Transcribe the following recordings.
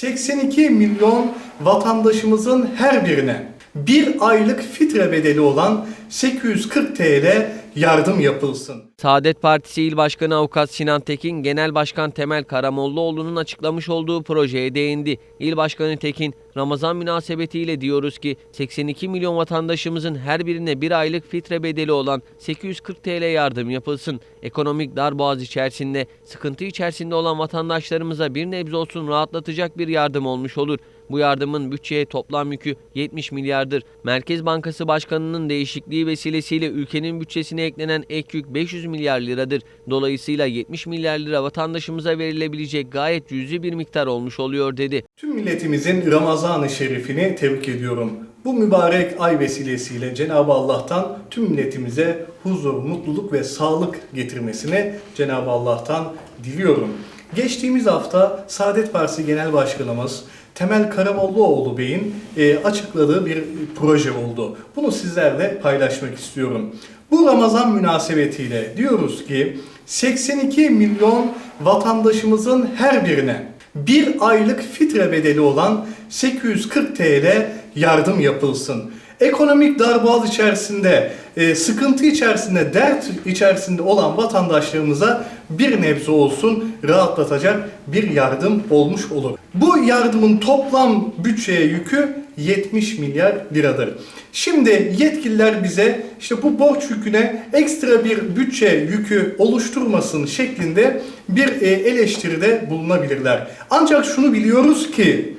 82 milyon vatandaşımızın her birine bir aylık fitre bedeli olan 840 TL yardım yapılsın. Saadet Partisi İl Başkanı Avukat Sinan Tekin, Genel Başkan Temel Karamollaoğlu'nun açıklamış olduğu projeye değindi. İl Başkanı Tekin, Ramazan münasebetiyle diyoruz ki 82 milyon vatandaşımızın her birine bir aylık fitre bedeli olan 840 TL yardım yapılsın. Ekonomik darboğaz içerisinde, sıkıntı içerisinde olan vatandaşlarımıza bir nebze olsun rahatlatacak bir yardım olmuş olur. Bu yardımın bütçeye toplam yükü 70 milyardır. Merkez Bankası Başkanı'nın değişikliği vesilesiyle ülkenin bütçesine eklenen ek yük 500 milyar liradır. Dolayısıyla 70 milyar lira vatandaşımıza verilebilecek gayet cüzi bir miktar olmuş oluyor dedi. Tüm milletimizin Ramazan-ı Şerifini tebrik ediyorum. Bu mübarek ay vesilesiyle Cenab-ı Allah'tan tüm milletimize huzur, mutluluk ve sağlık getirmesini Cenab-ı Allah'tan diliyorum. Geçtiğimiz hafta Saadet Partisi Genel Başkanımız Temel Karamollaoğlu Bey'in e, açıkladığı bir proje oldu. Bunu sizlerle paylaşmak istiyorum. Bu Ramazan münasebetiyle diyoruz ki 82 milyon vatandaşımızın her birine bir aylık fitre bedeli olan 840 TL yardım yapılsın. Ekonomik darboğaz içerisinde, e, sıkıntı içerisinde, dert içerisinde olan vatandaşlarımıza bir nebze olsun rahatlatacak bir yardım olmuş olur. Bu yardımın toplam bütçeye yükü 70 milyar liradır. Şimdi yetkililer bize işte bu borç yüküne ekstra bir bütçe yükü oluşturmasın şeklinde bir e, eleştiride bulunabilirler. Ancak şunu biliyoruz ki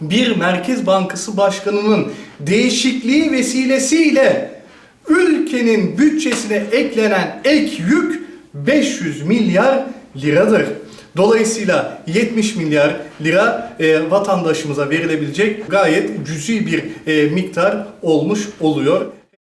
bir Merkez Bankası Başkanı'nın değişikliği vesilesiyle ülkenin bütçesine eklenen ek yük 500 milyar liradır. Dolayısıyla 70 milyar lira e, vatandaşımıza verilebilecek gayet cüzi bir e, miktar olmuş oluyor.